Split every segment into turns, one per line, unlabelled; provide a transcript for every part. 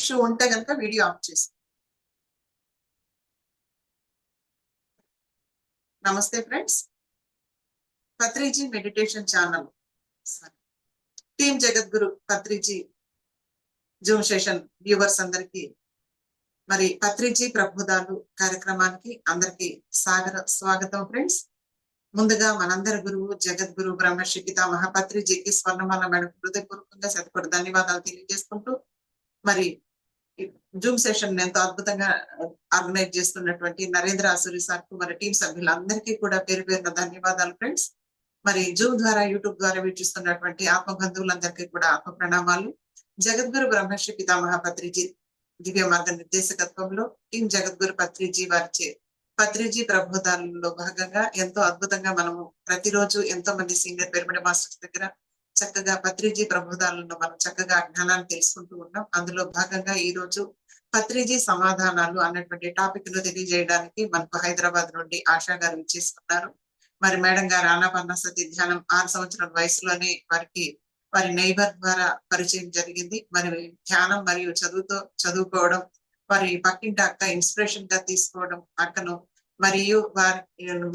Issue ఉంటే కనుక video off చేసి. నమస్తే friends. Patriji meditation channel. Team Jagadguru Patriji zoom session viewers అందరికి మరి పత్రిజీ ప్రబోధాలు కార్యక్రమానికి అందరికి సాగర స్వాగతం ఫ్రెండ్స్. ముందుగా మనందరి గురువు జగద్గురు బ్రహ్మర్షి పితామహ పత్రిజీకి స్వర్ణమాల మేడం హృదయపూర్వకంగా శతకోటి ధన్యవాదాలు తెలియజేసుకుంటూ మరి జూమ్ సెషన్ ఎంతో అద్భుతంగా ఆర్గనైజ్ చేస్తున్నటువంటి నరేంద్ర ఆసూరి సార్కు మరి టీం సభ్యులందరికీ కూడా పేరు పేరున ధన్యవాదాలు ఫ్రెండ్స్. మరి జూమ్ ద్వారా యూట్యూబ్ ద్వారా వీక్షిస్తున్నటువంటి ఆత్మ బంధువులందరికీ కూడా ఆత్మ ప్రణామాలు జగద్గురు బ్రహ్మర్షి పితామహ పత్రిజీ దివ్య మార్గ నిర్దేశకత్వంలో టీం జగద్గురు పత్రిజీ వారిచే పత్రిజీ ప్రబోధాలలో భాగంగా ఎంతో అద్భుతంగా మనము ప్రతిరోజు ఎంతో మంది సీనియర్ పిరమిడ్ మాస్టర్స్ దగ్గర చక్కగా పత్రిజీ ప్రబోధాలను మనం చక్కగా జ్ఞానాన్ని తెలుసుకుంటూ ఉన్నాం. అందులో భాగంగా ఈ రోజు పత్రిజీ సమాధానాలు అన్నటువంటి టాపిక్ను తెలియజేయడానికి మనకు హైదరాబాద్ నుండి ఆశా గారు ఇచ్చేస్తున్నారు మరి మేడం గారు ఆనాపాన సతి ధ్యానం ఆరు సంవత్సరాల వయసులోనే వారికి వారి నైబర్ ద్వారా పరిచయం జరిగింది. మరి ధ్యానం మరియు చదువుతో చదువుకోవడం వారి పక్కింటి అక్క ఇన్స్పిరేషన్గా తీసుకోవడం అక్కను మరియు వారి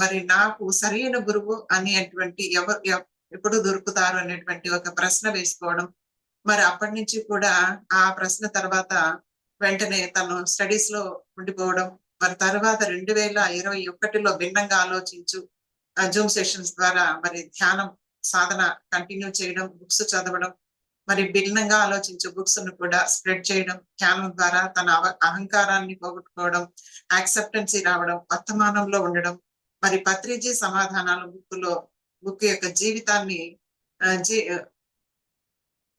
మరి నాకు సరైన గురువు అనేటువంటి ఎవరు ఎప్పుడు దొరుకుతారు అనేటువంటి ఒక ప్రశ్న వేసుకోవడం. మరి అప్పటి నుంచి కూడా ఆ ప్రశ్న తర్వాత వెంటనే తను స్టడీస్లో ఉండిపోవడం. మరి తర్వాత రెండు వేల ఇరవై ఒకటిలో భిన్నంగా ఆలోచించు జూమ్ సెషన్స్ ద్వారా మరి ధ్యానం సాధన కంటిన్యూ చేయడం బుక్స్ చదవడం మరి భిన్నంగా ఆలోచించు బుక్స్ను కూడా స్ప్రెడ్ చేయడం ధ్యానం ద్వారా తన అహంకారాన్ని పోగొట్టుకోవడం యాక్సెప్టెన్సీ రావడం వర్తమానంలో ఉండడం మరి పత్రిజీ సమాధానాలు బుక్లో బుక్ యొక్క జీవితాన్ని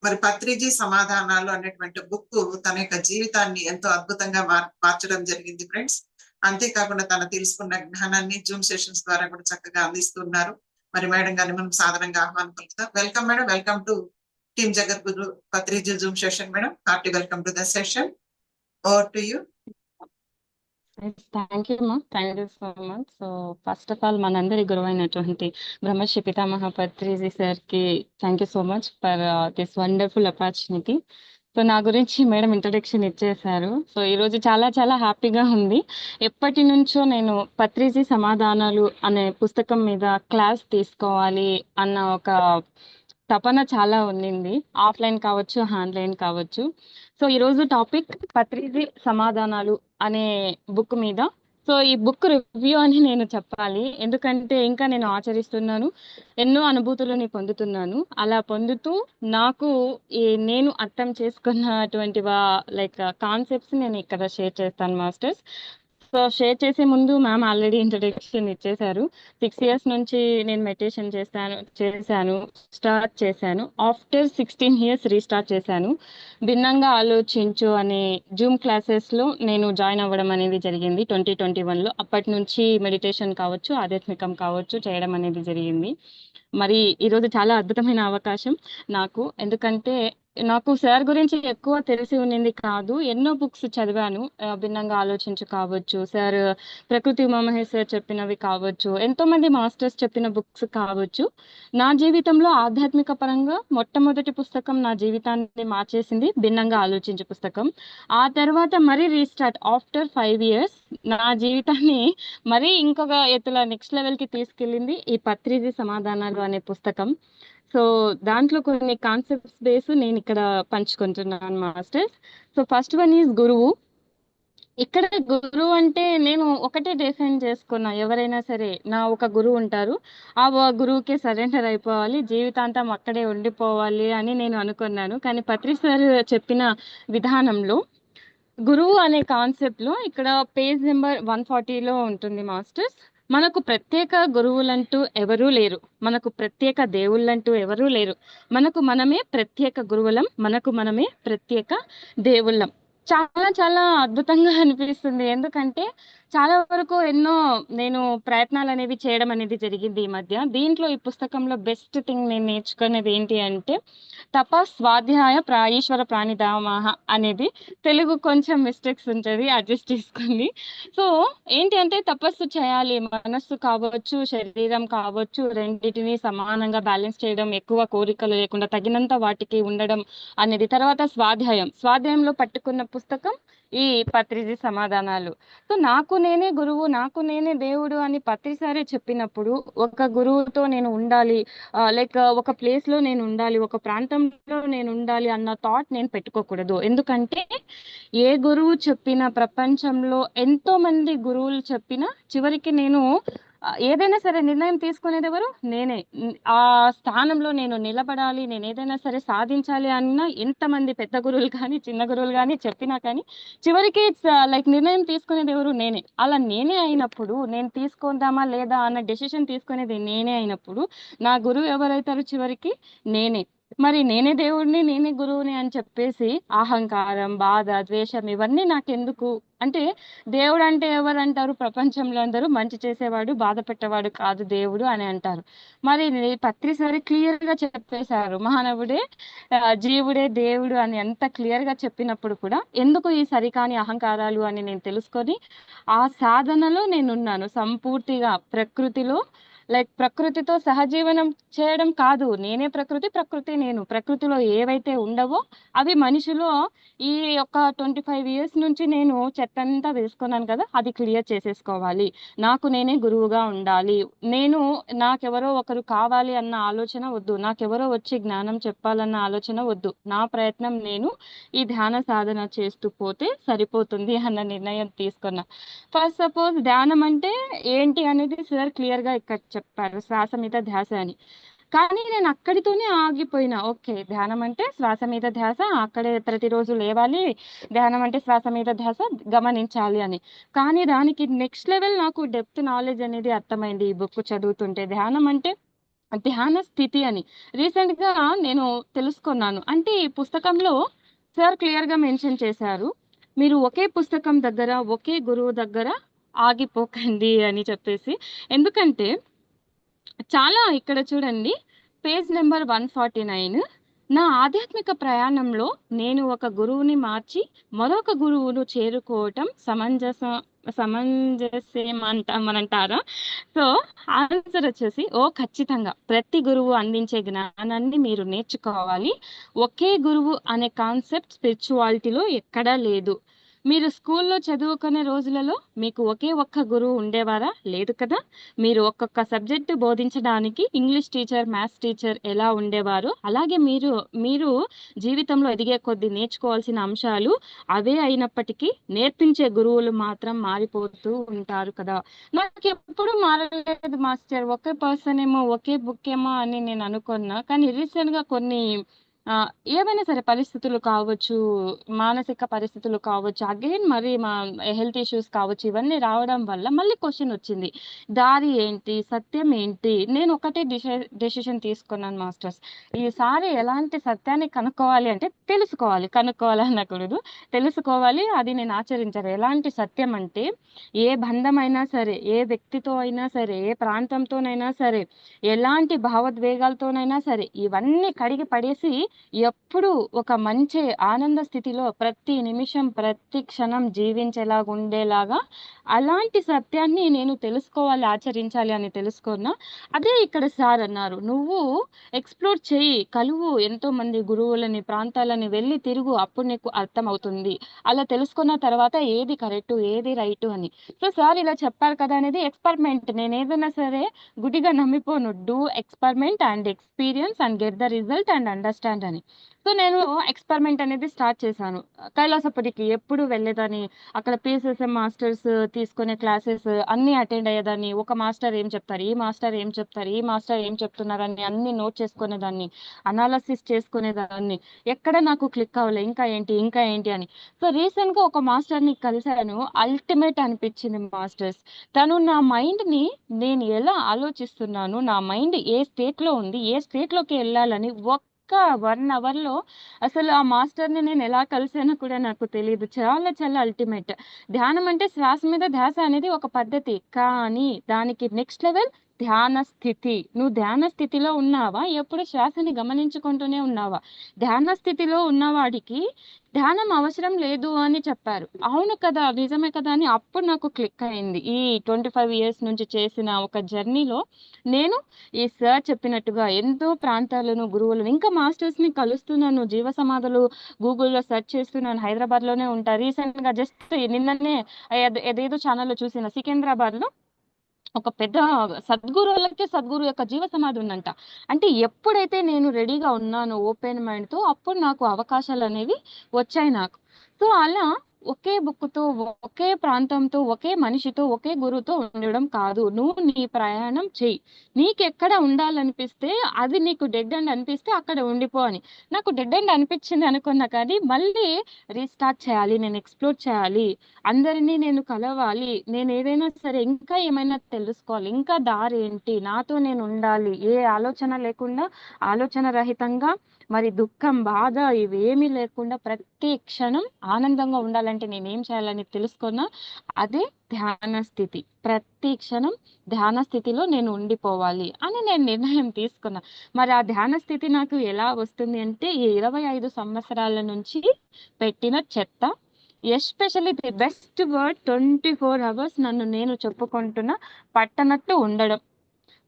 మరి పత్రిజీ సమాధానాలు అనేటువంటి బుక్ తన యొక్క జీవితాన్ని ఎంతో అద్భుతంగా మార్చడం జరిగింది ఫ్రెండ్స్. అంతేకాకుండా తను తెలుసుకున్న జ్ఞానాన్ని జూమ్ సెషన్స్ ద్వారా కూడా చక్కగా అందిస్తున్నారు మరి మేడం గారిని మనం సాధారణంగా ఆహ్వానం పలుకుతాం welcome madam. Welcome to team Jagadguru Patriji zoom session madam. Hearty welcome to the session. Over to you.
Thank you ma'am thank you so much so first of all మనందరి గురువైనటువంటి బ్రహ్మశ్రీ పితామహ పత్రిజీ సార్కి thank you so much for this wonderful opportunity so నా గురించి madam introduction ఇచ్చేశారు. So ఈరోజు చాలా చాలా హ్యాపీగా ఉంది. ఎప్పటి నుంచో నేను పత్రిజీ సమాధానాలు అనే పుస్తకం మీద క్లాస్ తీసుకోవాలి అన్న ఒక తపన చాలా ఉండింది ఆఫ్లైన్ కావచ్చు ఆన్లైన్ కావచ్చు. సో ఈరోజు టాపిక్ పత్రిజీ సమాధానాలు అనే బుక్ మీద. సో ఈ బుక్ రివ్యూ అని నేను చెప్పాలి. ఎందుకంటే ఇంకా నేను ఆచరిస్తున్నాను. ఎన్నో అనుభూతులని పొందుతున్నాను. అలా పొందుతూ నాకు ఈ నేను అర్థం చేసుకున్నటువంటి లైక్ కాన్సెప్ట్స్ నేను ఇక్కడ షేర్ చేస్తాను మాస్టర్స్. సో షేర్ చేసే ముందు మ్యామ్ ఆల్రెడీ ఇంట్రడక్షన్ ఇచ్చేశారు. సిక్స్ ఇయర్స్ నుంచి నేను మెడిటేషన్ చేస్తాను చేశాను స్టార్ట్ చేశాను. ఆఫ్టర్ సిక్స్టీన్ ఇయర్స్ రీస్టార్ట్ చేశాను. భిన్నంగా ఆలోచించు అనే జూమ్ క్లాసెస్లో నేను జాయిన్ అవ్వడం అనేది జరిగింది. ట్వంటీ ట్వంటీ వన్లో అప్పటి నుంచి మెడిటేషన్ కావచ్చు ఆధ్యాత్మికం కావచ్చు చేయడం అనేది జరిగింది. మరి ఈరోజు చాలా అద్భుతమైన అవకాశం నాకు. ఎందుకంటే నాకు సార్ గురించి ఎక్కువ తెలిసి ఉన్నింది కాదు. ఎన్నో బుక్స్ చదివాను. భిన్నంగా ఆలోచించు కావచ్చు. సార్ ప్రకృతి ఉమామహేశ్వర్ చెప్పినవి కావచ్చు. ఎంతో మంది మాస్టర్స్ చెప్పిన బుక్స్ కావచ్చు. నా జీవితంలో ఆధ్యాత్మిక పరంగా మొట్టమొదటి పుస్తకం నా జీవితాన్ని మార్చేసింది. భిన్నంగా ఆలోచించు పుస్తకం. ఆ తర్వాత మరీ రీస్టార్ట్ ఆఫ్టర్ ఫైవ్ ఇయర్స్ నా జీవితాన్ని మరీ ఇంకొక ఎత్తుల నెక్స్ట్ లెవెల్కి తీసుకెళ్ళింది ఈ పత్రిది సమాధానాలు అనే పుస్తకం. సో దాంట్లో కొన్ని కాన్సెప్ట్స్ బేస్ నేను ఇక్కడ పంచుకుంటున్నాను masters so first one is గురువు. ఇక్కడ గురువు అంటే నేను ఒకటే డిఫైన్ చేసుకున్నా ఎవరైనా సరే నా ఒక గురువు ఉంటారు. ఆ గురువుకి సరెండర్ అయిపోవాలి జీవితాంతం అక్కడే ఉండిపోవాలి అని నేను అనుకున్నాను. కానీ పత్రి సార్ చెప్పిన విధానంలో గురువు అనే కాన్సెప్ట్లో ఇక్కడ పేజ్ నెంబర్ వన్ ఫార్టీలో ఉంటుంది మాస్టర్స్. మనకు ప్రత్యేక గురువులంటూ ఎవరూ లేరు. మనకు ప్రత్యేక దేవుళ్ళంటూ ఎవరూ లేరు. మనకు మనమే ప్రత్యేక గురువులం మనకు మనమే ప్రత్యేక దేవుళ్ళం. చాలా చాలా అద్భుతంగా అనిపిస్తుంది ఎందుకంటే చాలా వరకు ఎన్నో నేను ప్రయత్నాలు అనేవి చేయడం అనేది జరిగింది ఈ మధ్య. దీంట్లో ఈ పుస్తకంలో బెస్ట్ థింగ్ నేను నేర్చుకునేది ఏంటి అంటే, తప స్వాధ్యాయ ప్రా ఈశ్వర అనేది తెలుగు కొంచెం మిస్టేక్స్ ఉంటుంది అడ్జస్ట్ చేసుకుంది సో, ఏంటి అంటే తపస్సు చేయాలి. మనస్సు కావచ్చు, శరీరం కావచ్చు రెండింటిని సమానంగా బ్యాలెన్స్ చేయడం, ఎక్కువ కోరికలు లేకుండా తగినంత వాటికి ఉండడం అనేది. తర్వాత స్వాధ్యాయం. స్వాధ్యాయంలో పట్టుకున్న పుస్తకం ఈ పత్రిజీ సమాధానాలు. సో, నాకు నేనే గురువు, నాకు నేనే దేవుడు అని పత్రిసారే చెప్పినప్పుడు, ఒక గురువుతో నేను ఉండాలి. లైక్ ఒక ప్లేస్‌లో నేను ఉండాలి. ఒక ప్రాంతంలో నేను ఉండాలి అన్న థాట్ నేను పెట్టుకోకూడదు. ఎందుకంటే, ఏ గురువు చెప్పిన ప్రపంచంలో ఎంతో మంది గురువులు చెప్పిన చివరికి నేను ఏదైనా సరే నిర్ణయం తీసుకునేదెవరు? నేనే. ఆ స్థానంలో నేను నిలబడాలి. నేను ఏదైనా సరే సాధించాలి అన్న ఎంతమంది పెద్ద గురువులు కానీ, చిన్న గురువులు గానీ చెప్పినా కానీ చివరికి ఇట్స్ లైక్ నిర్ణయం తీసుకునేదెవరు? నేనే. అలా నేనే అయినప్పుడు నేను తీసుకుందామా లేదా అన్న డెసిషన్ తీసుకునేది నేనే అయినప్పుడు, నా గురువు ఎవరైతారు చివరికి? నేనే. మరి నేనే దేవుడిని, నేనే గురువుని అని చెప్పేసి అహంకారం, బాధ, ద్వేషం ఇవన్నీ నాకెందుకు? అంటే దేవుడు అంటే ఎవరు అంటారు ప్రపంచంలో అందరూ మంచి చేసేవాడు, బాధ పెట్టేవాడు కాదు దేవుడు అని అంటారు. మరి పత్రిసారి క్లియర్‌గా చెప్పేశారు. మానవుడే జీవుడే దేవుడు అని ఎంత క్లియర్‌గా చెప్పినప్పుడు కూడా ఎందుకు ఈ సరికాని అహంకారాలు అని నేను తెలుసుకొని, ఆ సాధనలో నేనున్నాను. సంపూర్తిగా ప్రకృతిలో లైక్ ప్రకృతితో సహజీవనం చేయడం కాదు. నేనే ప్రకృతి, ప్రకృతి నేను. ప్రకృతిలో ఏవైతే ఉండవో అవి మనిషిలో ఈ యొక్క 25 ఇయర్స్ నుంచి నేను చెత్తంతా వేసుకున్నాను కదా! అది క్లియర్ చేసేసుకోవాలి. నాకు నేనే గురువుగా ఉండాలి. నేను నాకెవరో ఒకరు కావాలి అన్న ఆలోచన వద్దు. నాకెవరో వచ్చి జ్ఞానం చెప్పాలన్న ఆలోచన వద్దు. నా ప్రయత్నం నేను ఈ ధ్యాన సాధన చేస్తూ పోతే సరిపోతుంది అన్న నిర్ణయం తీసుకున్నా. ఫస్ట్ సపోజ్ ధ్యానం అంటే ఏంటి అనేది సార్ క్లియర్‌గా ఇక్కడ చెప్పారు. శ్వాస మీద ధ్యాస అని. కానీ నేను అక్కడితోనే ఆగిపోయినా. ఓకే. ధ్యానం అంటే శ్వాస మీద ధ్యాస. అక్కడే ప్రతిరోజు లేవాలి. ధ్యానం అంటే శ్వాస మీద ధ్యాస గమనించాలి అని. కానీ దానికి నెక్స్ట్ లెవెల్ నాకు డెప్త్ నాలెడ్జ్ అనేది అర్థమైంది. ఈ బుక్ చదువుతుంటే. ధ్యానం అంటే ధ్యాన స్థితి అని. రీసెంట్‌గా నేను తెలుసుకున్నాను. అంటే ఈ పుస్తకంలో సార్ క్లియర్‌గా మెన్షన్ చేశారు. మీరు ఒకే పుస్తకం దగ్గర, ఒకే గురువు దగ్గర ఆగిపోకండి అని చెప్పేసి. ఎందుకంటే చాలా ఇక్కడ చూడండి page number one forty nine నా ఆధ్యాత్మిక ప్రయాణంలో నేను ఒక గురువుని మార్చి మరొక గురువును చేరుకోవటం సమంజస సమంజసమనంటారా? సో, ఆన్సర్ వచ్చేసి ఓ ఖచ్చితంగా. ప్రతి గురువు అందించే జ్ఞానాన్ని మీరు నేర్చుకోవాలి. ఒకే గురువు అనే కాన్సెప్ట్ స్పిరిచువాలిటీలో ఎక్కడా లేదు. మీరు స్కూల్‌లో చదువుకునే రోజులలో మీకు ఒకే ఒక్క గురువు ఉండేవారా? లేదు కదా! మీరు ఒక్కొక్క సబ్జెక్ట్ బోధించడానికి ఇంగ్లీష్ టీచర్, మ్యాథ్స్ టీచర్ ఎలా ఉండేవారు అలాగే మీరు మీరు జీవితంలో ఎదిగే కొద్దీ నేర్చుకోవాల్సిన అంశాలు అవే అయినప్పటికీ నేర్పించే గురువులు మాత్రం మారిపోతూ ఉంటారు కదా! నాకెప్పుడు మారలేదు మాస్టర్. ఒకే పర్సన్ ఏమో, ఒకే బుక్ ఏమో అని నేను అనుకున్నా. కానీ రీసెంట్‌గా కొన్ని ఏవైనా సరే పరిస్థితులు కావచ్చు, మానసిక పరిస్థితులు కావచ్చు, అగైన్ మరి మా హెల్త్ ఇష్యూస్ కావచ్చు, ఇవన్నీ రావడం వల్ల మళ్ళీ క్వశ్చన్ వచ్చింది. దారి ఏంటి? సత్యం ఏంటి? నేను ఒకటే డెసిషన్ తీసుకున్నాను మాస్టర్స్. ఈసారి ఎలాంటి సత్యాన్ని కనుక్కోవాలి అంటే తెలుసుకోవాలి. కనుక్కోవాలి అనకూడదు. తెలుసుకోవాలి. అది నేను ఆచరించాను. ఎలాంటి సత్యం అంటే ఏ బంధమైనా సరే, ఏ వ్యక్తితో అయినా సరే, ఏ ప్రాంతంతోనైనా సరే, ఎలాంటి భావోద్వేగాలతోనైనా సరే ఇవన్నీ కడిగి పడేసి ఎప్పుడు ఒక మంచి ఆనంద స్థితిలో ప్రతి నిమిషం, ప్రతి క్షణం జీవించేలాగా ఉండేలాగా అలాంటి సత్యాన్ని నేను తెలుసుకోవాలి, ఆచరించాలి అని తెలుసుకున్నా. అదే ఇక్కడ సార్ అన్నారు. నువ్వు ఎక్స్‌ప్లోర్ చేయి కలువు ఎంతో మంది గురువులని, ప్రాంతాలని వెళ్ళి తిరుగు. అప్పుడు నీకు అర్థమవుతుంది. అలా తెలుసుకున్న తర్వాత ఏది కరెక్ట్ ఏది రైట్ అని. సో, సార్ ఇలా చెప్పారు కదా అనేది ఎక్స్‌పెరిమెంట్. ఏదైనా సరే గుడిగా నమ్మిపోను. Do experiment and experience and get the result and understand అని. సో, నేను ఎక్స్‌పెరిమెంట్ అనేది స్టార్ట్ చేశాను. కైలాసపతికి ఎప్పుడు వెళ్ళేదాన్ని. అక్కడ పీఎస్ఎస్ఎం మాస్టర్స్ తీసుకునే క్లాసెస్ అన్ని అటెండ్ అయ్యేదాన్ని. ఒక మాస్టర్ ఏం చెప్తారు, ఈ మాస్టర్ ఏం చెప్తారు, ఈ మాస్టర్ ఏం చెప్తున్నారని అన్ని నోట్ చేసుకునేదాన్ని. అనాలసిస్ చేసుకునేదాన్ని. ఎక్కడ నాకు క్లిక్ అవ్వలే. ఇంకా ఏంటి, ఇంకా ఏంటి అని. సో, రీసెంట్గా ఒక మాస్టర్‌ని కలిసాను. అల్టిమేట్ అనిపించింది మాస్టర్స్. తను నా మైండ్ని నేను ఎలా ఆలోచిస్తున్నాను, నా మైండ్ ఏ స్టేట్లో ఉంది, ఏ స్టేట్లోకి వెళ్ళాలని ఒక్క ఒక్క వన్ అవర్లో అసలు ఆ మాస్టర్ని నేను ఎలా కలిసానో కూడా నాకు తెలియదు చాలా చాలా అల్టిమేట్. ధ్యానం అంటే శ్వాస మీద ధ్యాస అనేది ఒక పద్ధతి. కానీ దానికి నెక్స్ట్ లెవెల్ ధ్యాన స్థితి. నువ్వు ధ్యాన స్థితిలో ఉన్నావా? ఎప్పుడు శ్వాసని గమనించుకుంటూనే ఉన్నావా? ధ్యాన స్థితిలో ఉన్నవాడికి ధ్యానం అవసరం లేదు అని చెప్పారు. అవును కదా నిజమే కదా అని అప్పుడు నాకు క్లిక్ అయింది. ఈ ట్వంటీ ఫైవ్ ఇయర్స్ నుంచి చేసిన ఒక జర్నీలో నేను ఈ సార్ చెప్పినట్టుగా ఎంతో ప్రాంతాలను గురువులను ఇంకా మాస్టర్స్ని కలుస్తున్నాను. జీవ సమాధులు గూగుల్లో సెర్చ్ చేస్తున్నాను. హైదరాబాద్లోనే ఉంటా. రీసెంట్గా జస్ట్ నిన్ననే ఏదేదో ఛానల్లో చూసిన సికింద్రాబాద్లో ఒక పెద్ద సద్గురు వాళ్ళకే సద్గురు యొక్క జీవ సమాధి ఉందంట. అంటే ఎప్పుడైతే నేను రెడీగా ఉన్నానో ఓపెన్ మైండ్తో అప్పుడు నాకు అవకాశాలు అనేవి వచ్చాయి నాకు. సో అలా ఒకే బుక్తో ఒకే ప్రాంతంతో ఒకే మనిషితో ఒకే గురువుతో ఉండడం కాదు. నువ్వు నీ ప్రయాణం చెయ్యి. నీకు ఎక్కడ ఉండాలనిపిస్తే అది నీకు డెడ్ అండ్ అనిపిస్తే అక్కడ ఉండిపో అని. నాకు డెడ్ అండ్ అనిపించింది అనుకున్నా కానీ మళ్ళీ రీస్టార్ట్ చేయాలి నేను ఎక్స్ప్లోర్ చేయాలి. అందరినీ నేను కలవాలి. నేను ఏదైనా సరే ఇంకా ఏమైనా తెలుసుకోవాలి. ఇంకా దారి ఏంటి నాతో నేను ఉండాలి. ఏ ఆలోచన లేకుండా ఆలోచన రహితంగా మరి దుఃఖం బాధ ఇవేమీ లేకుండా ప్రతి క్షణం ఆనందంగా ఉండాలంటే నేనేం చేయాలని తెలుసుకున్నా అదే ధ్యాన స్థితి. ప్రతి క్షణం ధ్యాన స్థితిలో నేను ఉండిపోవాలి అని నేను నిర్ణయం తీసుకున్నా. మరి ఆ ధ్యాన స్థితి నాకు ఎలా వస్తుంది అంటే ఈ ఇరవై ఐదు సంవత్సరాల నుంచి పెట్టిన చెత్త. Especially the best word twenty four hours నన్ను నేను చెప్పుకుంటున్న పట్టనట్టు ఉండడం.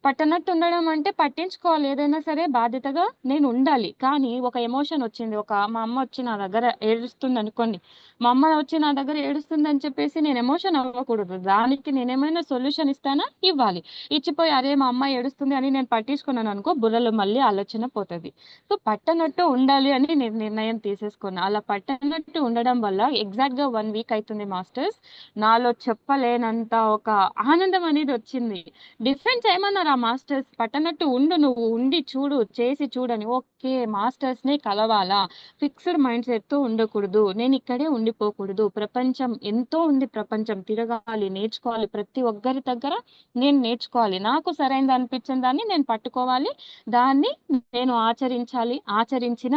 పట్టనట్టు ఉండడం అంటే పట్టించుకోవాలి. ఏదైనా సరే బాధ్యతగా నేను ఉండాలి. కానీ ఒక ఎమోషన్ వచ్చింది. ఒక మా అమ్మ వచ్చి నా దగ్గర ఏడుస్తుంది అనుకోండి. మా అమ్మ వచ్చి నా దగ్గర ఏడుస్తుంది అని చెప్పేసి నేను ఎమోషన్ అవ్వకూడదు. దానికి నేనేమైనా సొల్యూషన్ ఇస్తానా? ఇవ్వాలి. ఇచ్చిపోయి అరే మా అమ్మ ఏడుస్తుంది అని నేను పట్టించుకున్నాను అనుకో బుర్రలో మళ్ళీ ఆలోచన పోతుంది. సో పట్టనట్టు ఉండాలి అని నేను నిర్ణయం తీసేసుకున్నాను అలా పట్టనట్టు ఉండడం వల్ల ఎగ్జాక్ట్గా వన్ వీక్ అవుతుంది మాస్టర్స్. నాలో చెప్పలేనంత ఒక ఆనందం అనేది వచ్చింది. డిఫరెన్స్ ఏమన్నారు మాస్టర్స్ పట్టనట్టు ఉండు నువ్వు ఉండి చూడు చేసి చూడని. ఓకే మాస్టర్స్ని కలవాలా? ఫిక్స్డ్ మైండ్ సెట్తో ఉండకూడదు. నేను ఇక్కడే ఉండిపోకూడదు. ప్రపంచం ఎంతో ఉంది ప్రపంచం. తిరగాలి నేర్చుకోవాలి. ప్రతి ఒక్కరి దగ్గర నేను నేర్చుకోవాలి. నాకు సరైనది అనిపించిన దాన్ని నేను పట్టుకోవాలి. దాన్ని నేను ఆచరించాలి. ఆచరించిన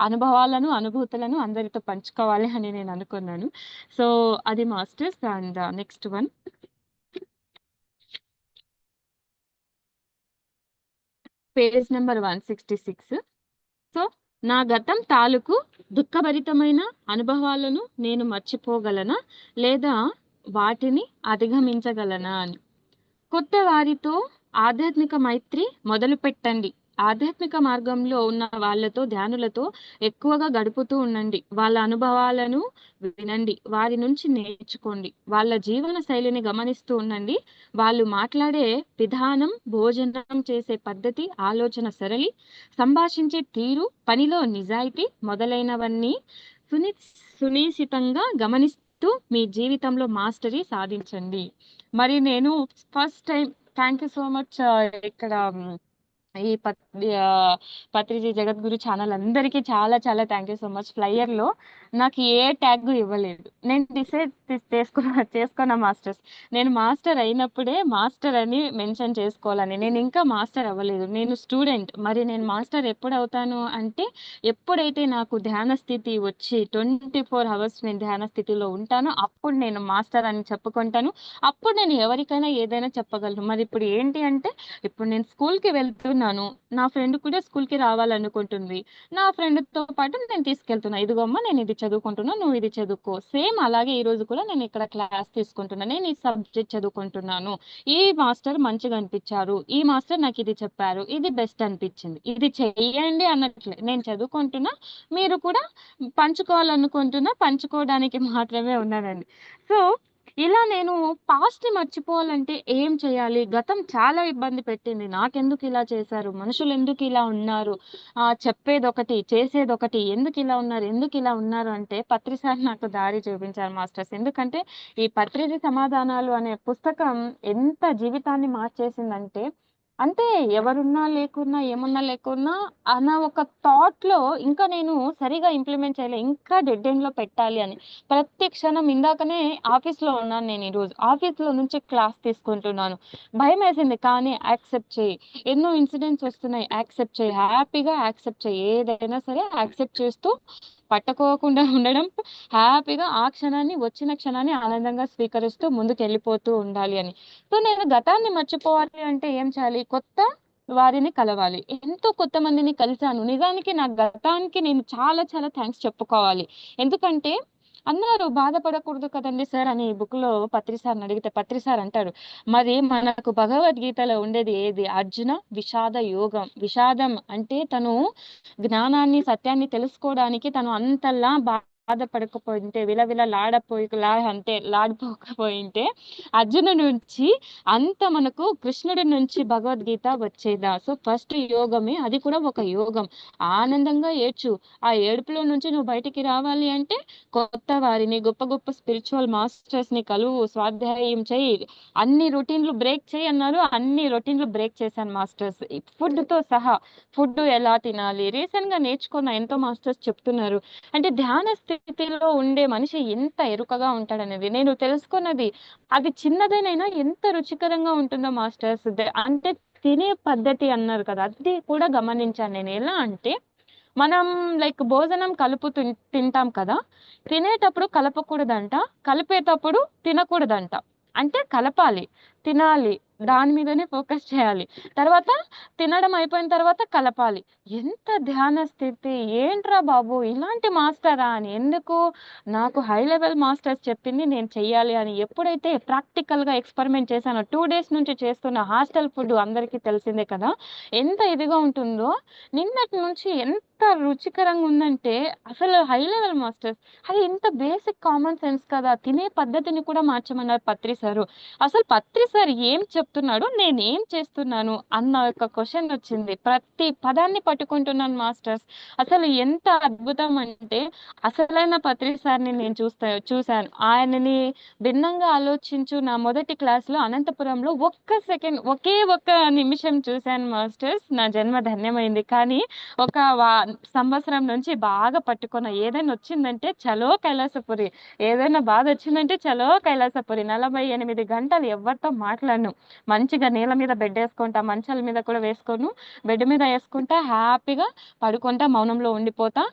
అనుభవాలను అనుభూతులను అందరితో పంచుకోవాలి అని నేను అనుకున్నాను. సో అది masters and next one. Page number one sixty six. So నా గతం తాలూకు దుఃఖభరితమైన అనుభవాలను నేను మర్చిపోగలనా? లేదా వాటిని అధిగమించగలనా అని. కొత్త వారితో ఆధ్యాత్మిక మైత్రి మొదలు పెట్టండి ఆధ్యాత్మిక మార్గంలో ఉన్న వాళ్ళతో ధ్యానులతో ఎక్కువగా గడుపుతూ ఉండండి. వాళ్ళ అనుభవాలను వినండి. వారి నుంచి నేర్చుకోండి. వాళ్ళ జీవన శైలిని గమనిస్తూ ఉండండి. వాళ్ళు మాట్లాడే విధానం భోజనం చేసే పద్ధతి ఆలోచన సరళి సంభాషించే తీరు పనిలో నిజాయితీ మొదలైనవన్నీ సుని సునిశితంగా గమనిస్తూ మీ జీవితంలో మాస్టరీ సాధించండి. మరి నేను first time thank you so much ఇక్కడ ఈ పత్రిజీ జగద్గురు ఛానల్ అందరికీ చాలా చాలా థ్యాంక్ యూ సో మచ్. ఫ్లైయర్లో నాకు ఏ ట్యాగ్ ఇవ్వలేదు. నేను డిసైడ్ చేసుకున్న చేసుకున్న మాస్టర్స్ నేను మాస్టర్ అయినప్పుడే మాస్టర్ అని మెన్షన్ చేసుకోవాలని. నేను ఇంకా మాస్టర్ అవ్వలేదు. నేను స్టూడెంట్ మరి నేను మాస్టర్ ఎప్పుడు అవుతాను అంటే ఎప్పుడైతే నాకు ధ్యాన స్థితి వచ్చి ట్వంటీ ఫోర్ అవర్స్ నేను ధ్యాన స్థితిలో ఉంటానో అప్పుడు నేను మాస్టర్ అని చెప్పుకుంటాను. అప్పుడు నేను ఎవరికైనా ఏదైనా చెప్పగలను. మరి ఇప్పుడు ఏంటి అంటే ఇప్పుడు నేను స్కూల్కి వెళ్తున్నాను. నా ఫ్రెండ్ కూడా స్కూల్కి రావాలనుకుంటుంది. నా ఫ్రెండ్తో పాటు నేను తీసుకెళ్తున్నా. ఇదిగోమ్మ నేను ఇది చదువుకుంటున్నా నువ్వు ఇది చదువుకో. సేమ్ అలాగే ఈ రోజు కూడా నేను ఇక్కడ క్లాస్ తీసుకుంటున్నా. నేను ఈ సబ్జెక్ట్ చదువుకుంటున్నాను. ఈ మాస్టర్ మంచిగా అనిపించారు. ఈ మాస్టర్ నాకు ఇది చెప్పారు. ఇది బెస్ట్ అనిపించింది. ఇది చెయ్యండి అన్నట్లే. నేను చదువుకుంటున్నా. మీరు కూడా పంచుకోవాలనుకుంటున్నా పంచుకోవడానికి మాత్రమే ఉన్నానండి సో ఇలా నేను పాస్ట్ మర్చిపోవాలంటే ఏం చేయాలి? గతం చాలా ఇబ్బంది పెట్టింది. నాకెందుకు ఇలా చేశారు? మనుషులు ఎందుకు ఇలా ఉన్నారు? ఆ చెప్పేది ఒకటి చేసేది ఒకటి ఎందుకు ఇలా ఉన్నారు? ఎందుకు ఇలా ఉన్నారు? అంటే పత్రిసారి నాకు దారి చూపించారు మాస్టర్స్. ఎందుకంటే ఈ పత్రిక సమాధానాలు అనే పుస్తకం ఎంత జీవితాన్ని మార్చేసిందంటే అంటే ఎవరున్నా లేకున్నా ఏమున్నా లేకున్నా అన్న ఒక థాట్లో ఇంకా నేను సరిగా ఇంప్లిమెంట్ చేయలే. ఇంకా డెడ్ ఎండ్లో పెట్టాలి అని. ప్రతి క్షణం ఇందాకనే ఆఫీస్లో ఉన్నాను నేను ఈరోజు. ఆఫీస్లో నుంచి క్లాస్ తీసుకుంటున్నాను. భయం వేసింది కానీ యాక్సెప్ట్ చేయి. ఎన్నో ఇన్సిడెంట్స్ వస్తున్నాయి యాక్సెప్ట్ చేయి. హ్యాపీగా యాక్సెప్ట్ చేయి. ఏదైనా సరే యాక్సెప్ట్ చేస్తూ పట్టుకోకుండా ఉండడం హ్యాపీగా ఆ క్షణాన్ని వచ్చిన క్షణాన్ని ఆనందంగా స్వీకరిస్తూ ముందుకు వెళ్ళిపోతూ ఉండాలి అని. సో నేను గతాన్ని మర్చిపోవాలి అంటే ఏం చేయాలి? కొత్త వారిని కలవాలి. ఎంతో కొత్త మందిని కలిశాను. నిజానికి నా గతానికి నేను చాలా చాలా థ్యాంక్స్ చెప్పుకోవాలి. ఎందుకంటే అన్నారు బాధపడకూడదు కదండి సార్ అని బుక్లో పత్రి సార్ని అడిగితే పత్రి సార్ అంటారు. మరి మనకు భగవద్గీతలో ఉండేది ఏది? అర్జున విషాద యోగం. విషాదం అంటే తను జ్ఞానాన్ని సత్యాన్ని తెలుసుకోవడానికి తను అంతలా బాధపడకపోయింటే విలవిల లాడపోయి లా అంటే లాడిపోకపోయింటే అర్జును నుంచి అంత మనకు కృష్ణుడి నుంచి భగవద్గీత వచ్చేదా? సో ఫస్ట్ యోగమే అది కూడా ఒక యోగం. ఆనందంగా ఏడ్చు. ఆ ఏడుపులో నుంచి నువ్వు బయటికి రావాలి అంటే కొత్త వారిని గొప్ప గొప్ప స్పిరిచువల్ మాస్టర్స్ని కలువు స్వాధ్యాయం చేయి. అన్ని రొటీన్లు బ్రేక్ చేయి అన్నారు. అన్ని రొటీన్లు బ్రేక్ చేశాను మాస్టర్స్. ఫుడ్తో సహా ఫుడ్ ఎలా తినాలి? రీసెంట్గా నేర్చుకున్న ఎంతో మాస్టర్స్ చెప్తున్నారు. అంటే ధ్యాన స్థితిలో ఉండే మనిషి ఎంత ఎరుకగా ఉంటాడనేది. నేను తెలుసుకున్నది అది చిన్నదేనైనా ఎంత రుచికరంగా ఉంటుందో మాస్టర్స్ అంటే తినే పద్ధతి అన్నారు కదా అది కూడా గమనించాను నేను. ఎలా అంటే మనం లైక్ భోజనం కలుపు తింటాం కదా తినేటప్పుడు కలపకూడదంట కలిపేటప్పుడు తినకూడదంట. అంటే కలపాలి తినాలి దాని మీదనే ఫోకస్ చేయాలి. తర్వాత తినడం అయిపోయిన తర్వాత కలపాలి. ఎంత ధ్యాన స్థితి ఏంట్రా బాబు ఇలాంటి మాస్టరా అని ఎందుకు? నాకు హై లెవెల్ మాస్టర్స్ చెప్పింది నేను చెయ్యాలి అని ఎప్పుడైతే ప్రాక్టికల్గా ఎక్స్పెరిమెంట్ చేశానో టూ డేస్ నుంచి చేస్తున్న హాస్టల్ ఫుడ్ అందరికీ తెలిసిందే కదా ఎంత ఇదిగా ఉంటుందో నిన్నటి నుంచి ఎంత రుచికరంగా ఉందంటే అసలు హై లెవెల్ మాస్టర్స్ అది ఇంత బేసిక్ కామన్ సెన్స్ కదా తినే పద్ధతిని కూడా మార్చమన్నారు పత్రి సారు. అసలు పత్రి సార్ ఏం చెప్తున్నాడు నేను ఏం చేస్తున్నాను అన్న ఒక క్వశ్చన్ వచ్చింది. ప్రతి పదాన్ని పట్టుకుంటున్నాను మాస్టర్స్. అసలు ఎంత అద్భుతం అంటే అసలైన పత్రి సార్ని నేను చూస్తా చూశాను. ఆయనని భిన్నంగా ఆలోచించు నా మొదటి క్లాస్లో అనంతపురంలో ఒక్క సెకండ్ ఒకే ఒక్క నిమిషం చూశాను మాస్టర్స్. నా జన్మ ధన్యమైంది. కానీ ఒక సంవత్సరం నుంచి బాగా పట్టుకున్న ఏదైనా వచ్చిందంటే చలో కైలాసపురి. ఏదైనా బాధ వచ్చిందంటే చలో కైలాసపురి. నలభై ఎనిమిది గంటలు ఎవరితో మాట్లాడను. మంచిగా నేల మీద బెడ్ వేసుకుంటా మంచాల మీద కూడా వేసుకోను. బెడ్ మీద వేసుకుంటా హ్యాపీగా పడుకుంటా మౌనంలో ఉండిపోతా.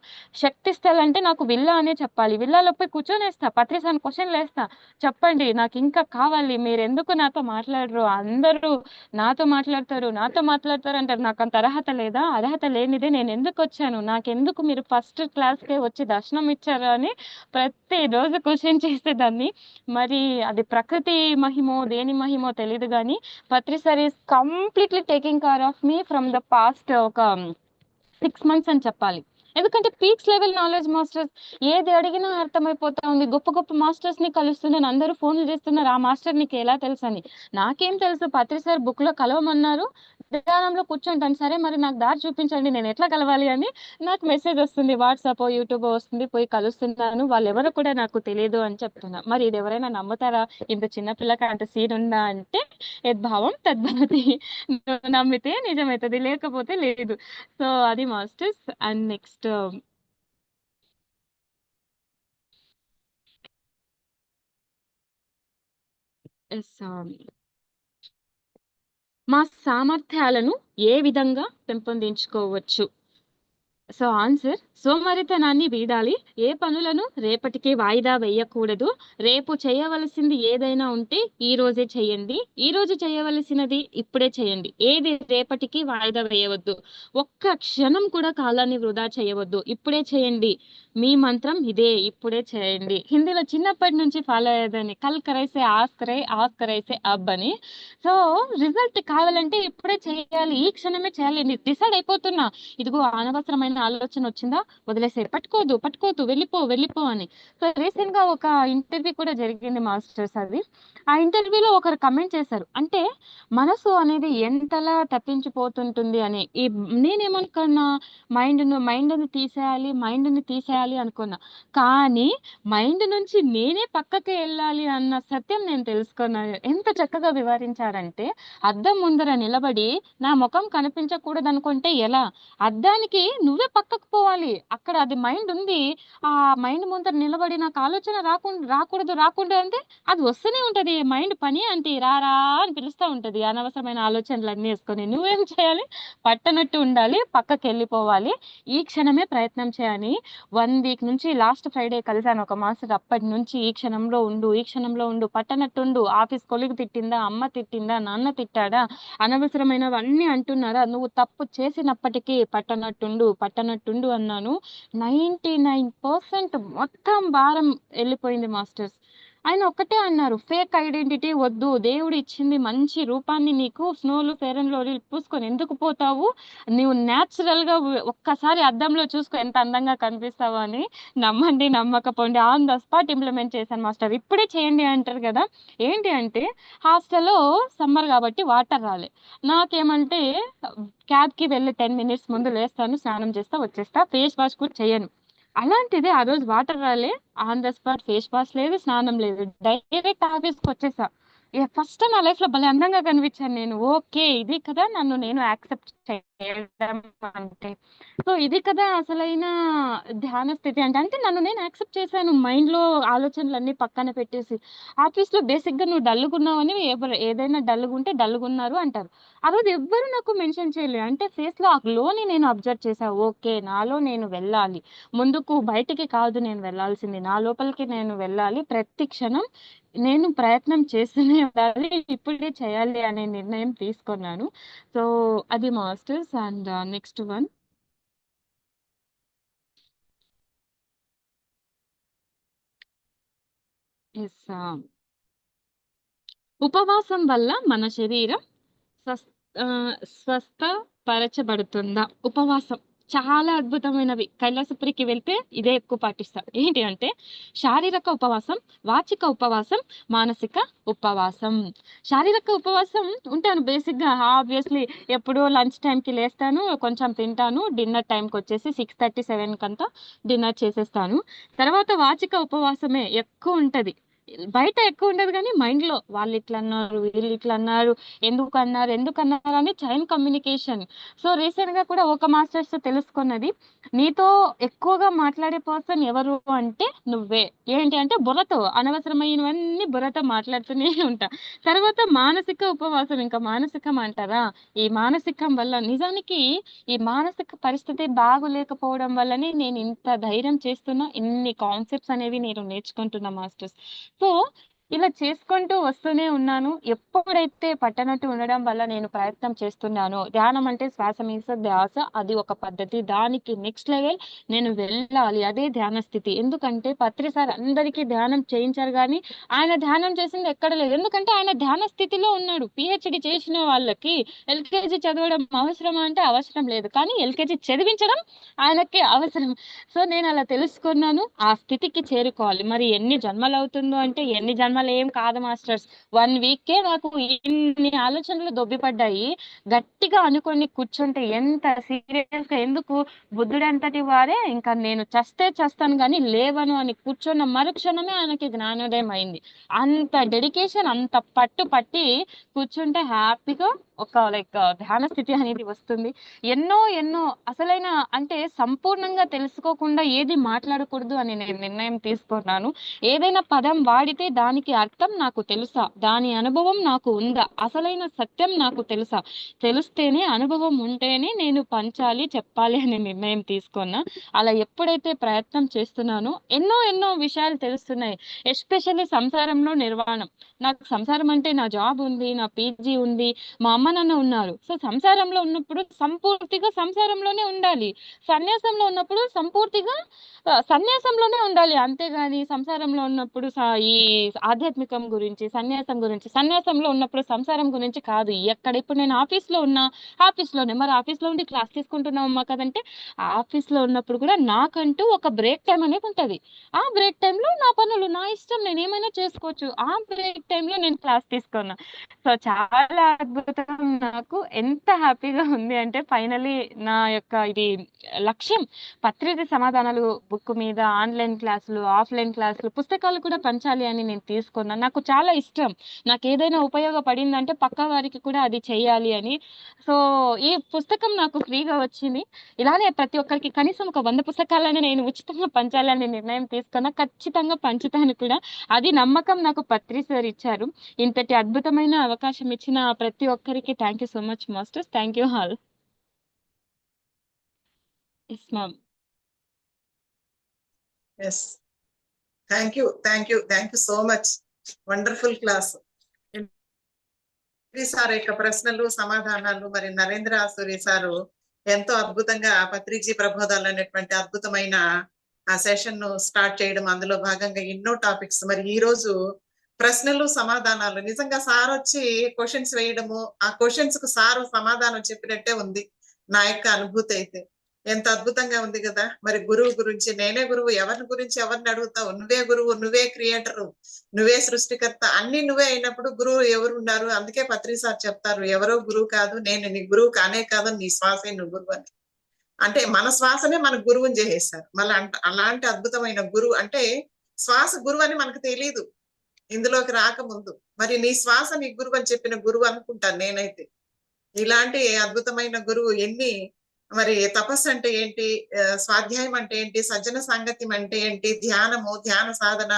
శక్తి స్థలంటే నాకు విల్లా అనే చెప్పాలి. విల్లాలో పోయి కూర్చొనేస్తా పత్రిసాన్ క్వశ్చన్లు వేస్తా చెప్పండి నాకు ఇంకా కావాలి మీరు ఎందుకు నాతో మాట్లాడరు? అందరూ నాతో మాట్లాడతారు నాతో మాట్లాడతారు అంటారు నాకు అంత అర్హత లేదా? అర్హత లేనిదే నేను ఎందుకు వచ్చాను? నాకెందుకు మీరు ఫస్ట్ క్లాస్కే వచ్చి దర్శనం ఇచ్చారు అని ప్రతి రోజు క్వశ్చన్ చేసేదాన్ని. మరి అది ప్రకృతి మహిమో దేని మహిమో తెలియదు కానీ Patri sir is completely taking care of me from the past ఒక um, సిక్స్ మంత్స్ అని చెప్పాలి. ఎందుకంటే పీక్స్ లెవెల్ నాలెడ్జ్ మాస్టర్స్ ఏది అడిగినా అర్థమైపోతా ఉంది. గొప్ప గొప్ప మాస్టర్స్ని కలుస్తున్నాను అందరూ ఫోన్లు చేస్తున్నారు. ఆ మాస్టర్ నీకు ఎలా తెలుసు అని నాకేం తెలుసు. పత్రి సార్ బుక్లో కలవమన్నారు. మధ్యాహ్నంలో కూర్చుంటాను. సరే మరి నాకు దారి చూపించండి. నేను ఎట్లా కలవాలి అని నాకు మెసేజ్ వస్తుంది. వాట్సాప్ యూట్యూబ్ వస్తుంది. పోయి కలుస్తున్నాను. వాళ్ళు ఎవరు కూడా నాకు తెలియదు అని చెప్తున్నా. మరి ఇది ఎవరైనా నమ్ముతారా? ఇంత చిన్నపిల్లకి అంత సీన్ ఉందా అంటే యద్భావం తద్భవతి నమ్మితే నిజమవుతుంది లేకపోతే లేదు. సో అది మాస్టర్స్ అండ్ నెక్స్ట్ మా సామర్థ్యాలను ఏ విధంగా పెంపొందించుకోవచ్చు? So answer సోమరితనాన్ని వీడాలి. ఏ పనులను రేపటికి వాయిదా వేయకూడదు. రేపు చేయవలసింది ఏదైనా ఉంటే ఈ రోజే చేయండి. ఈ రోజు చేయవలసినది ఇప్పుడే చేయండి. ఏది రేపటికి వాయిదా వేయవద్దు. ఒక్క క్షణం కూడా కాలాన్ని వృధా చేయవద్దు. ఇప్పుడే చేయండి. మీ మంత్రం ఇదే. ఇప్పుడే చేయండి. హిందీలో చిన్నప్పటి నుంచి ఫాలో అయ్యేదాన్ని. కల్ కరైసే ఆస్కరై ఆస్కరైసే అబ్ అని సో రిజల్ట్ కావాలంటే ఇప్పుడే చేయాలి. ఈ క్షణమే చేయాలి. డిసైడ్ అయిపోతున్నా. ఇదిగో అనవసరమైన ఏదైనా ఆలోచన వచ్చిందా? వదిలేసే పట్టుకోదు పట్టుకోదు వెళ్ళిపో వెళ్ళిపో అని. సో రీసెంట్గా ఒక ఇంటర్వ్యూ కూడా జరిగింది మాస్టర్స్ అది. ఆ ఇంటర్వ్యూలో ఒకరు కమెంట్ చేశారు. అంటే మనసు అనేది ఎంతలా తప్పించిపోతుంటుంది అని. ఈ నేనేమనుకున్నా మైండ్ను మైండ్ని తీసేయాలి మైండ్ని తీసేయాలి అనుకున్నా. కానీ మైండ్ నుంచి నేనే పక్కకి వెళ్ళాలి అన్న సత్యం నేను తెలుసుకున్నాను ఎంత చక్కగా వివరించారంటే అద్దం ముందర నిలబడి నా ముఖం కనిపించకూడదు అనుకుంటే ఎలా? అద్దానికి నువ్వే పక్కకు పోవాలి అక్కడ అది మైండ్ ఉంది. ఆ మైండ్ ముందర నిలబడి నాకు ఆలోచన రాకుండా రాకూడదు రాకూడదు అంటే అది వస్తూనే ఉంటది. మైండ్ పని అంటే రారా అని పిలుస్తూ ఉంటది. అనవసరమైన ఆలోచనలు అన్ని వేసుకొని నువ్వేం చేయాలి? పట్టనట్టు ఉండాలి. పక్కకి వెళ్ళిపోవాలి ఈ క్షణమే ప్రయత్నం చేయాలి. వన్ వీక్ నుంచి లాస్ట్ ఫ్రైడే కలిసాను ఒక మాస్టర్. అప్పటి నుంచి ఈ క్షణంలో ఉండు ఈ క్షణంలో ఉండు. పట్టనట్టు ఉండు. ఆఫీస్ కొలిగి తిట్టిందా? అమ్మ తిట్టిందా? నాన్న తిట్టాడా? అనవసరమైనవన్నీ అంటున్నారా? నువ్వు తప్పు చేసినప్పటికీ పట్టనట్టుండు పట్టనట్టుండు అన్నాను. నైంటీ నైన్ పర్సెంట్ మొత్తం భారం వెళ్ళిపోయింది మాస్టర్స్. ఆయన ఒక్కటే అన్నారు ఫేక్ ఐడెంటిటీ వద్దు దేవుడు ఇచ్చింది మంచి రూపాన్ని నీకు స్నోలు ఫెయిర్ అండ్ లవ్లీ పూసుకొని ఎందుకు పోతావు? నువ్వు న్యాచురల్గా ఒక్కసారి అద్దంలో చూసుకో ఎంత అందంగా కనిపిస్తావు అని నమ్మండి నమ్మకపోండి. ఆన్ ద స్పాట్ ఇంప్లిమెంట్ చేశాను మాస్టర్. ఇప్పుడే చేయండి అంటారు కదా. ఏంటి అంటే హాస్టల్లో సమ్మర్ కాబట్టి వాటర్ రాలే. నాకేమంటే క్యాబ్కి వెళ్ళి టెన్ మినిట్స్ ముందు లేస్తాను స్నానం చేస్తా వచ్చేస్తా ఫేస్ వాష్ కూడా చేయను. అలాంటిది ఆ రోజు వాటర్ రాలే on the spot face wash లేదు స్నానం లేదు డైరెక్ట్ ఆఫీస్కి వచ్చేసా. ఫస్ట్ నా లైఫ్లో భలే అందంగా కనిపించాను నేను. ఓకే ఇది కదా నన్ను నేను యాక్సెప్ట్ చేయడం అంటే సో ఇది కదా అసలైన ధ్యాన స్థితి అంటే అంటే నన్ను నేను యాక్సెప్ట్ చేశాను మైండ్లో ఆలోచనలన్నీ పక్కన పెట్టేసి. ఆఫీస్లో బేసిక్గా నువ్వు డల్లుగున్నావు అని ఎవరు ఏదైనా డల్లుగుంటే డల్లుగున్నారు అంటారు. ఆ రోజు ఎవ్వరు నాకు మెన్షన్ చేయలేదు. అంటే ఫేస్లో ఆ గ్లోని నేను అబ్జర్వ్ చేశాను ఓకే నాలో నేను వెళ్ళాలి. ముందుకు బయటికి కాదు నేను వెళ్ళాల్సింది. నా లోపలికి నేను వెళ్ళాలి. ప్రతి క్షణం నేను ప్రయత్నం చేస్తూనే ఉండాలి. ఇప్పుడే చేయాలి అనే నిర్ణయం తీసుకున్నాను. సో అది మా masters and next one yes ఉపవాసం వల్ల మన శరీరం స్వస్ స్వస్థపరచబడుతుందా? ఉపవాసం. చాలా అద్భుతమైనవి. కైలాసపురికి వెళ్తే ఇదే ఎక్కువ పాటిస్తారు. ఏంటి అంటే శారీరక ఉపవాసం వాచిక ఉపవాసం మానసిక ఉపవాసం. శారీరక ఉపవాసం ఉంటాను బేసిక్గా ఆబ్వియస్లీ ఎప్పుడూ లంచ్ టైంకి లేస్తాను కొంచెం తింటాను. డిన్నర్ టైంకి వచ్చేసి సిక్స్ థర్టీ సెవెన్ కంతా డిన్నర్ చేసేస్తాను. తర్వాత వాచిక ఉపవాసమే ఎక్కువ ఉంటుంది. బయట ఎక్కువ ఉండదు కానీ మైండ్లో వాళ్ళు ఇట్లా అన్నారు వీళ్ళు ఇట్లా అన్నారు ఎందుకు అన్నారు ఎందుకు అన్నారు అని చైన్ కమ్యూనికేషన్. సో రీసెంట్గా కూడా ఒక మాస్టర్స్ తెలుసుకున్నది నీతో ఎక్కువగా మాట్లాడే పర్సన్ ఎవరు అంటే నువ్వే. ఏంటి అంటే బుర్రతో అనవసరమైనవన్నీ బుర్రతో మాట్లాడుతూనే ఉంటా. తర్వాత మానసిక ఉపవాసం ఇంకా మానసికం అంటారా? ఈ మానసికం వల్ల నిజానికి ఈ మానసిక పరిస్థితి బాగులేకపోవడం వల్లనే నేను ఇంత ధైర్యం చేస్తున్నా ఇన్ని కాన్సెప్ట్స్ అనేవి నేను నేర్చుకుంటున్నా మాస్టర్స్. సో ఇలా చేసుకుంటూ వస్తూనే ఉన్నాను. ఎప్పుడైతే పట్టనట్టు ఉండడం వల్ల నేను ప్రయత్నం చేస్తున్నానో ధ్యానం అంటే శ్వాస మీద ధ్యాస అది ఒక పద్ధతి. దానికి నెక్స్ట్ లెవెల్ నేను వెళ్ళాలి. అదే ధ్యాన స్థితి. ఎందుకంటే పత్రి సార్ అందరికీ ధ్యానం చేయించారు కానీ ఆయన ధ్యానం చేసింది ఎక్కడ లేదు. ఎందుకంటే ఆయన ధ్యాన స్థితిలో ఉన్నాడు. పిహెచ్డి చేసిన వాళ్ళకి ఎల్కేజీ చదవడం అవసరమా అంటే అవసరం లేదు. కానీ ఎల్కేజీ చదివించడం ఆయనకి అవసరం. సో నేను అలా తెలుసుకున్నాను. ఆ స్థితికి చేరుకోవాలి. మరి ఎన్ని జన్మలు అవుతుందో అంటే ఎన్ని జన్మ జన్మలు ఏం కాదు మాస్టర్స్. వన్ వీకే నాకు ఇన్ని ఆలోచనలు దొబ్బిపడ్డాయి. గట్టిగా అనుకొని కూర్చుంటే ఎంత సీరియస్గా ఎందుకు బుద్ధుడు అంతటి వారే ఇంకా నేను చస్తే చేస్తాను కానీ లేవను అని కూర్చున్న మరుక్షణమే ఆయనకి జ్ఞానోదయం అయింది. అంత డెడికేషన్ అంత పట్టు పట్టి కూర్చుంటే హ్యాపీగా ఒక లైక్ ధ్యాన స్థితి అనేది వస్తుంది. ఎన్నో ఎన్నో అసలైన అంటే సంపూర్ణంగా తెలుసుకోకుండా ఏది మాట్లాడకూడదు అని నేను నిర్ణయం తీసుకున్నాను. ఏదైనా పదం వాడితే దానికి అర్థం నాకు తెలుసా? దాని అనుభవం నాకు ఉందా? అసలైన సత్యం నాకు తెలుసా? తెలిస్తేనే అనుభవం ఉంటేనే నేను పంచాలి చెప్పాలి అనే నిర్ణయం తీసుకున్నా. అలా ఎప్పుడైతే ప్రయత్నం చేస్తున్నానో ఎన్నో ఎన్నో విషయాలు తెలుస్తున్నాయి. ఎస్పెషల్లీ సంసారంలో నిర్వాణం. నాకు సంసారం అంటే నా జాబ్ ఉంది నా పీజీ ఉంది మా అమ్మ నాన్న ఉన్నారు. సో సంసారంలో ఉన్నప్పుడు సంపూర్తిగా సంసారంలోనే ఉండాలి. సన్యాసంలో ఉన్నప్పుడు సంపూర్తిగా సన్యాసంలోనే ఉండాలి. అంతేగాని సంసారంలో ఉన్నప్పుడు స- ఈ ఆధ్యాత్మికం గురించి సన్యాసం గురించి సన్యాసంలో ఉన్నప్పుడు సంసారం గురించి కాదు. ఎక్కడ ఇప్పుడు నేను ఆఫీస్లో ఉన్నా ఆఫీస్లోనే మరి ఆఫీస్లో ఉండి క్లాస్ తీసుకుంటున్నాం అమ్మా కదంటే ఆఫీస్లో ఉన్నప్పుడు కూడా నాకంటూ ఒక బ్రేక్ టైం అనేది ఉంటది. ఆ బ్రేక్ టైంలో నా పనులు నా ఇష్టం నేను ఏమైనా చేసుకోవచ్చు. ఆ బ్రేక్ టైంలో నేను క్లాస్ తీసుకున్నా సో చాలా అద్భుతం. నాకు ఎంత హ్యాపీగా ఉంది అంటే ఫైనలీ నా యొక్క ఇది లక్ష్యం పత్రిక సమాధానాలు బుక్ మీద ఆన్లైన్ క్లాసులు ఆఫ్లైన్ క్లాసులు పుస్తకాలు కూడా పంచాలి అని నేను తీసుకున్నాను నాకు చాలా ఇష్టం. నాకు ఏదైనా ఉపయోగపడిందంటే పక్క వారికి కూడా అది చేయాలి అని. సో ఈ పుస్తకం నాకు ఫ్రీగా వచ్చింది. ఇలానే ప్రతి ఒక్కరికి కనీసం ఒక వంద పుస్తకాలని నేను ఉచితంగా పంచాలని నిర్ణయం తీసుకున్నా. ఖచ్చితంగా పంచుతాను కూడా. అది నమ్మకం నాకు పత్రి సార్ ఇచ్చారు. ఇంతటి అద్భుతమైన అవకాశం ఇచ్చిన ప్రతి ఒక్కరికి thank you so much masters. Thank you hall yes ma'am
yes thank you thank you thank you so much wonderful class sir యొక్క ప్రశ్నలు సమాధానాలు మరి నరేంద్ర సూరి సారు ఎంతో అద్భుతంగా పత్రిజీ ప్రబోధాలు అనేటువంటి అద్భుతమైన ఆ సెషన్ను స్టార్ట్ చేయడం అందులో భాగంగా ఎన్నో టాపిక్స్ మరి ఈ రోజు ప్రశ్నలు సమాధానాలు. నిజంగా సార్ వచ్చి క్వశ్చన్స్ వేయడము ఆ క్వశ్చన్స్కు సార్ సమాధానం చెప్పినట్టే ఉంది. నా యొక్క అనుభూతి అయితే. ఎంత అద్భుతంగా ఉంది కదా. మరి గురువు గురించి నేనే గురువు ఎవరిని గురించి ఎవరిని అడుగుతావు? నువ్వే గురువు నువ్వే క్రియేటరు నువ్వే సృష్టికర్త అన్ని నువ్వే అయినప్పుడు గురువు ఎవరు ఉన్నారు? అందుకే పత్రిసార్ చెప్తారు ఎవరో గురువు కాదు నేను నీ గురువు కానే కాదు నీ శ్వాసే నువ్వు గురువు అని. అంటే మన శ్వాసనే మన గురువుని చేసేసారు మళ్ళీ అంట అలాంటి అద్భుతమైన గురువు అంటే శ్వాస గురువు అని మనకు తెలియదు ఇందులోకి రాకముందు. మరి నీ శ్వాస నీ గురువు అని చెప్పిన గురువు అనుకుంటాను నేనైతే. ఇలాంటి అద్భుతమైన గురువు ఎన్ని మరి తపస్సు అంటే ఏంటి? స్వాధ్యాయం అంటే ఏంటి? సజ్జన సాంగత్యం అంటే ఏంటి? ధ్యానము ధ్యాన సాధన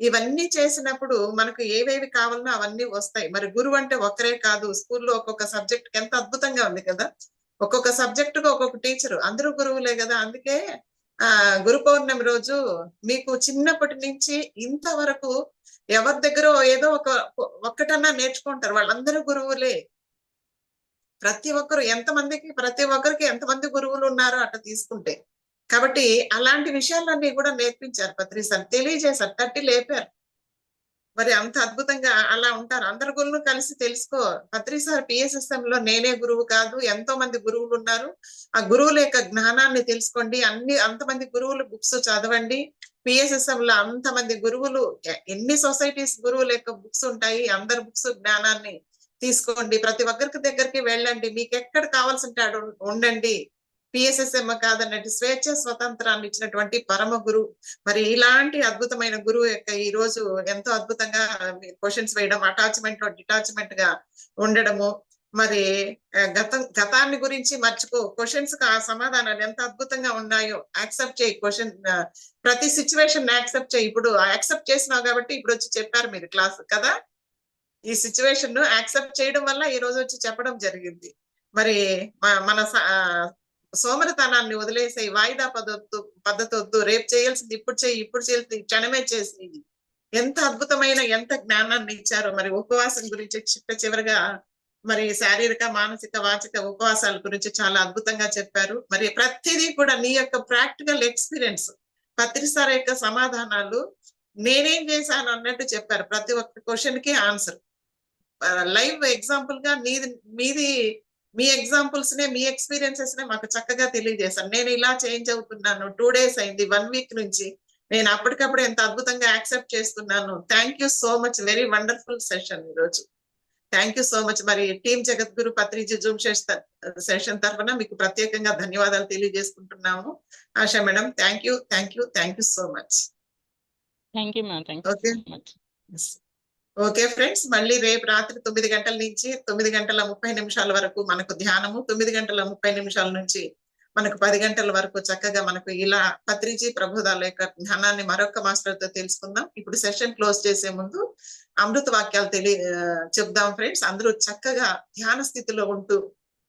ఇవన్నీ చేసినప్పుడు మనకు ఏవేవి కావాలన్నా అవన్నీ వస్తాయి. మరి గురువు అంటే ఒక్కరే కాదు. స్కూల్లో ఒక్కొక్క సబ్జెక్ట్ ఎంత అద్భుతంగా ఉంది కదా? ఒక్కొక్క సబ్జెక్ట్కు ఒక్కొక్క టీచర్. అందరూ గురువులే కదా? అందుకే ఆ గురు పౌర్ణమి రోజు మీకు చిన్నప్పటి నుంచి ఇంతవరకు ఎవరి దగ్గర ఏదో ఒక ఒక్కటన్నా నేర్చుకుంటారు. వాళ్ళందరూ గురువులే. ప్రతి ఒక్కరు ఎంతమందికి ప్రతి ఒక్కరికి ఎంతమంది గురువులు ఉన్నారో అట్లా తీసుకుంటే. కాబట్టి అలాంటి విషయాలన్నీ కూడా నేర్పించారు. పత్రి సార్ తెలియజేశారు. తట్టి లేపారు. మరి అంత అద్భుతంగా అలా ఉంటారు. అందరి గురువులు కలిసి తెలుసుకో. పత్రి సార్ పిఎస్ఎస్ఎం లో నేనే గురువు కాదు. ఎంతో మంది గురువులు ఉన్నారు ఆ గురువుల యొక్క జ్ఞానాన్ని తెలుసుకోండి. అన్ని అంతమంది గురువులు బుక్స్ చదవండి. పిఎస్ఎస్ఎం లో అంతమంది గురువులు ఎన్ని సొసైటీస్ గురువుల యొక్క బుక్స్ ఉంటాయి. అందరి బుక్స్ జ్ఞానాన్ని తీసుకోండి. ప్రతి ఒక్కరికి దగ్గరికి వెళ్ళండి. మీకు ఎక్కడ కావాల్సి ఉండండి. పిఎస్ఎస్ఎం కాదన్నట్టు స్వేచ్ఛ స్వతంత్రాన్ని ఇచ్చినటువంటి పరమ గురువు మరి ఇలాంటి అద్భుతమైన గురువు యొక్క ఈ రోజు ఎంతో అద్భుతంగా క్వశ్చన్స్ వేయడం అటాచ్మెంట్ డిటాచ్మెంట్గా ఉండడము. మరి గతం గతాన్ని గురించి మర్చిపో. క్వశ్చన్స్కి ఆ సమాధానాలు ఎంత అద్భుతంగా ఉన్నాయో యాక్సెప్ట్ చేయి. క్వశ్చన్ ప్రతి సిచ్యువేషన్ యాక్సెప్ట్ చేయి. ఇప్పుడు యాక్సెప్ట్ చేసినావు కాబట్టి ఇప్పుడు వచ్చి చెప్పారు మీరు క్లాస్ కదా? ఈ సిచ్యువేషన్ను యాక్సెప్ట్ చేయడం వల్ల ఈ రోజు వచ్చి చెప్పడం జరిగింది. మరి మన సోమరతనాన్ని వదిలేసే వాయిదా పద్ధతి పద్ధతి వద్దు రేపు చేయాల్సింది ఇప్పుడు చేయి ఇప్పుడు చేయాల్సింది క్షణమే చేసి ఎంత అద్భుతమైన ఎంత జ్ఞానాన్ని ఇచ్చారో మరి ఉపవాసం గురించి చిట్ట చివరిగా మరి శారీరక మానసిక వాచిక ఉపవాసాల గురించి చాలా అద్భుతంగా చెప్పారు. మరి ప్రతిదీ కూడా నీ యొక్క ప్రాక్టికల్ ఎక్స్పీరియన్స్ పత్రిసార యొక్క సమాధానాలు నేనేం చేశాను అన్నట్టు చెప్పారు. ప్రతి ఒక్క క్వశ్చన్కి ఆన్సర్ లైవ్ ఎగ్జాంపుల్గా నీది మీది మీ ఎగ్జాంపుల్స్ నే మీ ఎక్స్పీరియన్సెస్ నే మాకు చక్కగా తెలియజేశాను నేను ఇలా చేంజ్ అవుతున్నాను. టూ డేస్ అయింది వన్ వీక్ నుంచి. నేను అప్పటికప్పుడు ఎంత అద్భుతంగా యాక్సెప్ట్ చేస్తున్నాను. Thank you so much. Very wonderful session ఈరోజు. Thank you so much. మరి టీం జగద్గురు పత్రిజీ జూమ్ సెషన్ తరఫున మీకు ప్రత్యేకంగా ధన్యవాదాలు తెలియజేసుకుంటున్నాము. Asha madam thank you thank you thank you so much.
Thank you
okay okay friends మళ్ళీ రేపు రాత్రి తొమ్మిది గంటల నుంచి తొమ్మిది గంటల ముప్పై నిమిషాల వరకు మనకు ధ్యానము తొమ్మిది గంటల ముప్పై నిమిషాల నుంచి మనకు పది గంటల వరకు చక్కగా మనకు ఇలా పత్రిజీ ప్రబోధాల యొక్క ధ్యానాన్ని మరొక మాస్టర్తో తెలుసుకుందాం. ఇప్పుడు సెషన్ క్లోజ్ చేసే ముందు అమృత వాక్యాలు తెలియ ఆ, చెప్దాం ఫ్రెండ్స్. అందరూ చక్కగా ధ్యాన స్థితిలో ఉంటూ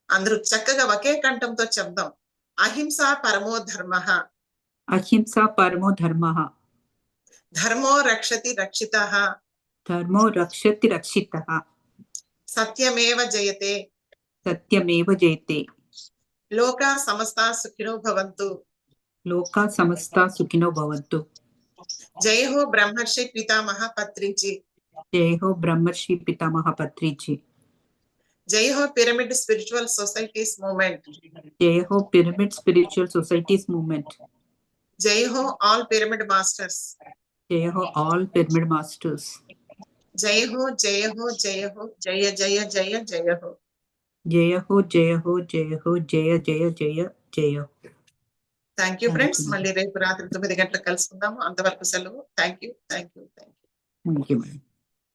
అందరూ చక్కగా ఒకే కంఠంతో చెప్దాం. అహింస పరమో ధర్మ.
అహింసా పరమో ధర్మ.
ధర్మో రక్షతి రక్షిత.
धर्मो रक्षति रक्षितः
सत्यमेव जयते।
सत्यमेव जयते।
लोका समस्ता सुखिनो भवन्तु।
लोका समस्ता सुखिनो भवन्तु।
जय हो ब्रह्मर्षि पितामह पत्रिजी
जय हो ब्रह्मर्षि पितामह पत्रिजी
जय हो पिरामिड स्पिरिचुअल सोसाइटीज मूवमेंट
जय हो पिरामिड स्पिरिचुअल सोसाइटीज मूवमेंट
जय हो ऑल पिरामिड मास्टर्स।
जय हो ऑल पिरामिड मास्टर्स।
జయ హో జయ హో జయ హో జయ జయ జయ జయ హో
జయ హో జయ హో జయ హో జయ జయ జయ జయ
థ్యాంక్ యూ ఫ్రెండ్స్ మళ్ళీ రేపు రాత్రి తొమ్మిది గంటలకు కలుసుకుందాము. అంతవరకు సెలవు. Thank you thank you thank you
thank you